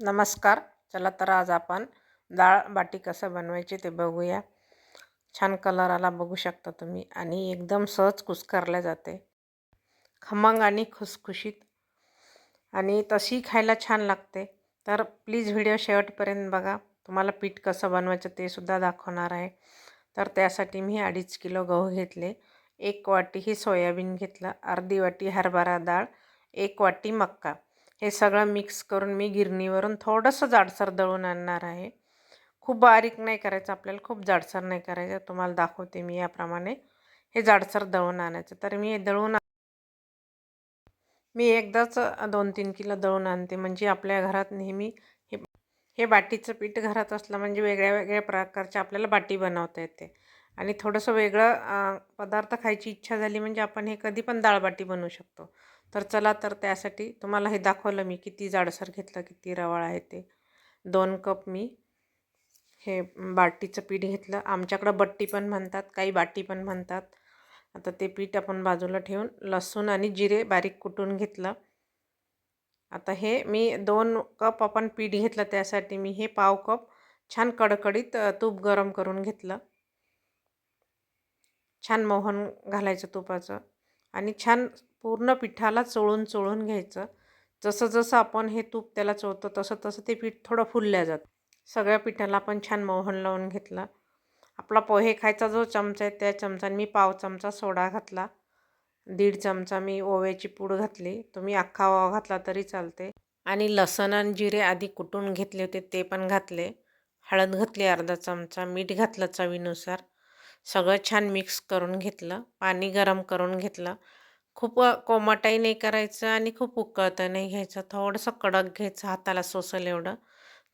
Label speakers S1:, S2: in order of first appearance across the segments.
S1: नमस्कार. चला तर आज आपण डाळ बाटी कसं बनवायची ते बघूया. छान कलर आला बघू शकता तुम्ही आणि एकदम सहज कुस्करल्या जाते. खमंग आणि खुसखुशीत. आणि तशी खायला छान लागते. तर प्लीज व्हिडिओ शेवटपर्यंत बघा. तुम्हाला पीठ कसं बनवायचं ते सुद्धा दाखवणार आहे. तर त्यासाठी मी अडीच किलो गहू घेतले. एक वाटी ही सोयाबीन घेतलं. अर्धी वाटी हरभरा डाळ. एक वाटी मक्का. हे सगळं मिक्स करून मी गिरणीवरून थोडंसं जाडसर दळून आणणार आहे. खूप बारीक नाही करायचं आपल्याला खूप जाडसर नाही करायचं. तुम्हाला दाखवते मी याप्रमाणे हे जाडसर दळून आणायचं. तर मी हे दळून मी एकदाच दोन तीन किलो दळून आणते. म्हणजे आपल्या घरात नेहमी हे हे बाटीचं पीठ घरात असलं म्हणजे वेगळ्या वेगळ्या प्रकारच्या आपल्याला बाटी बनवता येते. आणि थोडंसं वेगळं पदार्थ खायची इच्छा झाली म्हणजे आपण हे कधी पण दाळबाटी बनवू शकतो. तर चला तर त्यासाठी तुम्हाला हे दाखवलं मी किती जाडसर घेतलं किती रवाळ आहे ते. दोन कप मी हे बाटीचं पीठ घेतलं. आमच्याकडं बट्टी पण म्हणतात काही बाटी पण म्हणतात. आता ते पीठ आपण बाजूला ठेवून लसूण आणि जिरे बारीक कुटून घेतलं. आता हे मी दोन कप आपण पीठ घेतलं त्यासाठी मी हे पाव कप छान कडकडीत तूप गरम करून घेतलं. छान मोहन घालायचं तुपाचं आणि छान पूर्ण पिठाला चोळून चोळून घ्यायचं. जसं जसं आपण हे तूप त्याला चोळतो तसं तसं ते पीठ थोडं फुलल्या जातं. सगळ्या पिठाला आपण छान मोहन लावून घेतलं. आपला पोहे खायचा जो चमचा आहे त्या चमचाने मी पाव चमचा सोडा घातला. दीड चमचा मी ओव्याची पूड घातली. तुम्ही अख्खा ओवा घातला तरी चालते. आणि लसण आणि जिरे आधी कुटून घेतले होते ते पण घातले. हळद घातली अर्धा चमचा मीठ घातलं चवीनुसार. सगळं छान मिक्स करून घेतलं पाणी गरम करून घेतलं. खूप कोमटही नाही करायचं आणि खूप उकळतं नाही घ्यायचं. थोडंसं कडक घ्यायचं हाताला सोसल एवढं.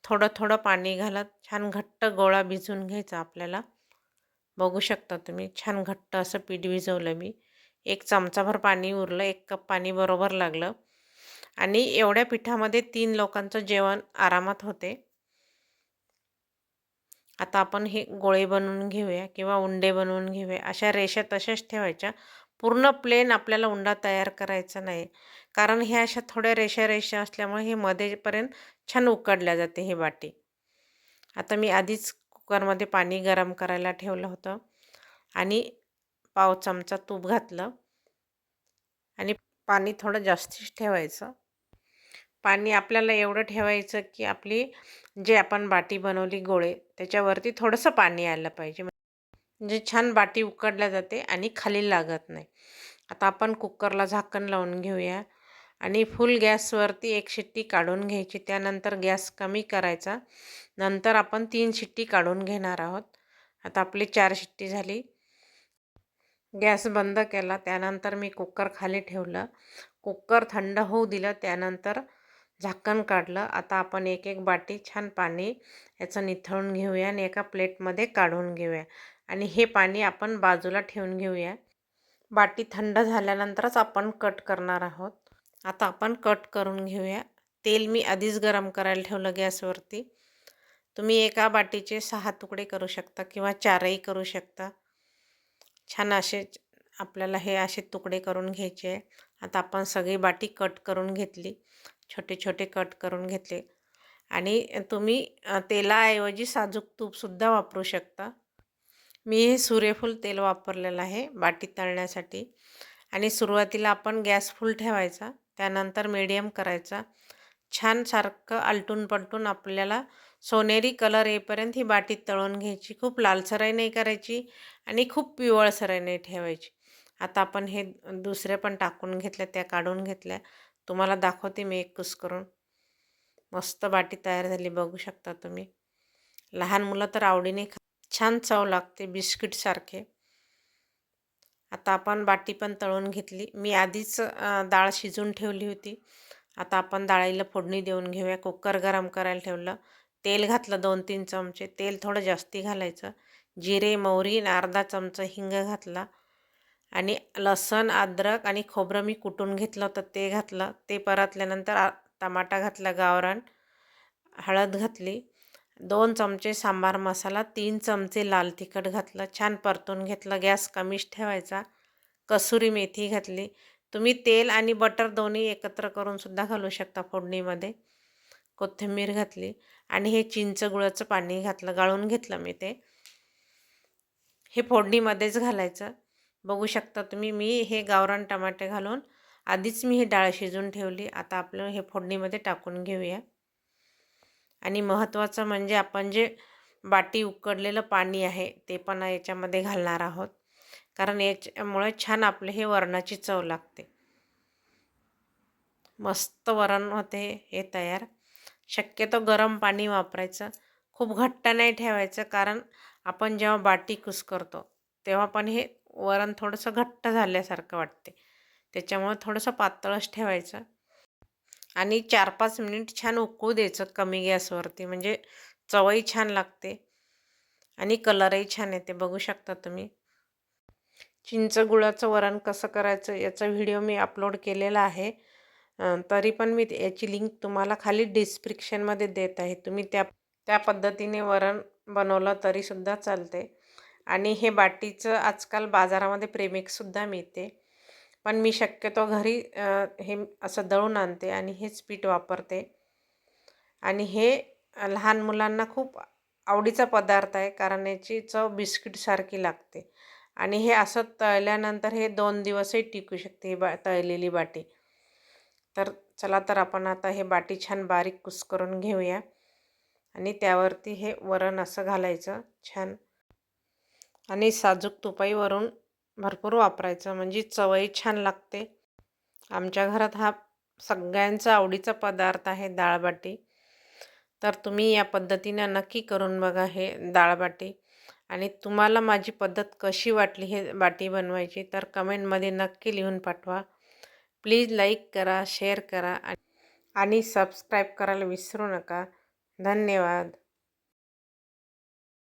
S1: थोडं थोडं पाणी घालत छान घट्ट गोळा भिजून घ्यायचा आपल्याला. बघू शकता तुम्ही छान घट्ट असं पीठ भिजवलं मी. एक चमचाभर पाणी उरलं एक कप पाणी बरोबर लागलं. आणि एवढ्या पिठामध्ये तीन लोकांचं जेवण आरामात होते. आता आपण हे गोळे बनवून घेऊया किंवा उंडे बनवून घेऊया. अशा रेषा तशाच ठेवायच्या. पूर्ण प्लेन आपल्याला उंडा तयार करायचा नाही. कारण हे अशा थोड्या रेषा रेषा असल्यामुळे हे मध्येपर्यंत छान उकडल्या जाते हे बाटी आता मी आधीच कुकरमध्ये पाणी गरम करायला ठेवलं होतं. आणि पाव चमचा तूप घातलं. आणि पाणी थोडं जास्तीच ठेवायचं. पाणी आपल्याला एवढं ठेवायचं की आपली जे आपण बाटी बनवली गोळे त्याच्यावरती थोडंसं पाणी आलं पाहिजे. म्हणजे छान बाटी उकडल्या जाते आणि खाली लागत नाही. आता आपण कुकरला झाकण लावून घेऊया आणि फुल गॅसवरती एक शिट्टी काढून घ्यायची. त्यानंतर गॅस कमी करायचा. नंतर आपण तीन शिट्टी काढून घेणार आहोत. आता आपली चार शिट्टी झाली. गॅस बंद केला. त्यानंतर मी कुकर खाली ठेवलं. कुकर थंड होऊ दिलं. त्यानंतर झाकण काढलं. आता आपण एक एक बाटी छान पाणी याचं निथळून घेऊया आणि एका प्लेटमध्ये काढून घेऊया. आणि हे पाणी आपण बाजूला ठेवून घेऊया. बाटी थंड झाल्यानंतरच आपण कट करणार आहोत. आता आपण कट करून घेऊया. तेल मी आधीच गरम करायला ठेवलं गॅसवरती. तुम्ही एका बाटीचे सहा तुकडे करू शकता किंवा चारही करू शकता. छान असे आपल्याला हे असे तुकडे करून घ्यायचे आहे. आता आपण सगळी बाटी कट करून घेतली. छोटे छोटे कट करून घेतले. आणि तुम्ही तेलाऐवजी साजूक तूपसुद्धा वापरू शकता. मी हे सूर्यफूल तेल वापरलेलं आहे बाटी तळण्यासाठी. आणि सुरुवातीला आपण गॅस फुल ठेवायचा त्यानंतर मीडियम करायचा. छान सारखं आलटून पलटून आपल्याला सोनेरी कलर येईपर्यंत ही बाटी तळून घ्यायची. खूप लालसराई नाही करायची आणि खूप पिवळसराई नाही ठेवायची. आता आपण हे दुसरे पण टाकून घेतल्या त्या काढून घेतल्या. तुम्हाला दाखवते मी एक कुस करून. मस्त बाटी तयार झाली बघू शकता तुम्ही. लहान मुलं तर आवडीने खा छान चव लागते बिस्किटसारखे आता आपण बाटी पण तळून घेतली. मी आधीच डाळ शिजून ठेवली होती. आता आपण डाळीला फोडणी देऊन घेऊया. कुकर गरम करायला ठेवलं. तेल घातलं दोन तीन चमचे. तेल थोडं जास्ती घालायचं. जिरे मोहरी अर्धा चमचा हिंग घातला. आणि लसण अद्रक आणि खोबरं मी कुटून घेतलं होतं ते घातलं. ते परतल्यानंतर टमाटा घातला गावरान हळद घातली दोन चमचे सांबार मसाला तीन चमचे लाल तिखट घातलं छान परतून घेतलं गॅस कमीच ठेवायचा. कसुरी मेथी घातली. तुम्ही तेल आणि बटर दोन्ही एकत्र करून सुद्धा घालू शकता फोडणीमध्ये. कोथिंबीर घातली आणि हे चिंच गुळाचं पाणी घातलं गाळून घेतलं मी ते. हे फोडणीमध्येच घालायचं. बघू शकता तुम्ही मी हे गावरान टमाटे घालून आधीच मी हे डाळ शिजून ठेवली. आता आपलं हे फोडणीमध्ये टाकून घेऊया. आणि महत्त्वाचं म्हणजे आपण जे बाटी उकडलेलं पाणी आहे ते पण याच्यामध्ये घालणार आहोत. कारण याच्यामुळे छान आपले हे वरणाची चव लागते. मस्त वरण होते हे तयार. शक्यतो गरम पाणी वापरायचं. खूप घट्ट नाही ठेवायचं कारण आपण जेव्हा बाटी कुस करतो तेव्हा पण हे वरण थोडंसं घट्ट झाल्यासारखं वाटते. त्याच्यामुळं थोडंसं पातळच ठेवायचं. आणि चार पाच मिनिट छान उकळू द्यायचं कमी गॅसवरती. म्हणजे चवही छान लागते. आणि कलरही छान येते. बघू शकता तुम्ही. चिंच गुळाचं वरण कसं करायचं याचा व्हिडिओ मी अपलोड केलेला आहे. तरी पण मी याची लिंक तुम्हाला खाली डिस्क्रिप्शनमध्ये देत आहे. तुम्ही त्या त्या पद्धतीने वरण बनवलं तरीसुद्धा चालते. आणि हे बाटीचं आजकाल बाजारामध्ये प्रेमिकसुद्धा मिळते. पण मी शक्यतो घरी हे असं दळून आणते आणि हेच पीठ वापरते. आणि हे लहान मुलांना खूप आवडीचा पदार्थ आहे कारण याची चव बिस्किटसारखी लागते. आणि हे असं तळल्यानंतर हे दोन दिवसही टिकू शकते ही बा तळलेली बाटी. तर चला तर आपण आता हे बाटी छान बारीक कुस करून घेऊया. आणि त्यावरती हे वरण असं घालायचं छान. आणि साजूक तुपाईवरून भरपूर वापरायचं. म्हणजे चवही छान लागते. आमच्या घरात हा सगळ्यांचा आवडीचा पदार्थ आहे डाळबाटी. तर तुम्ही या पद्धतीनं नक्की करून बघा हे डाळबाटी. आणि तुम्हाला माझी पद्धत कशी वाटली हे बाटी बनवायची तर कमेंटमध्ये नक्की लिहून पाठवा. प्लीज लाईक करा शेअर करा आणि सबस्क्राईब करायला विसरू नका. धन्यवाद.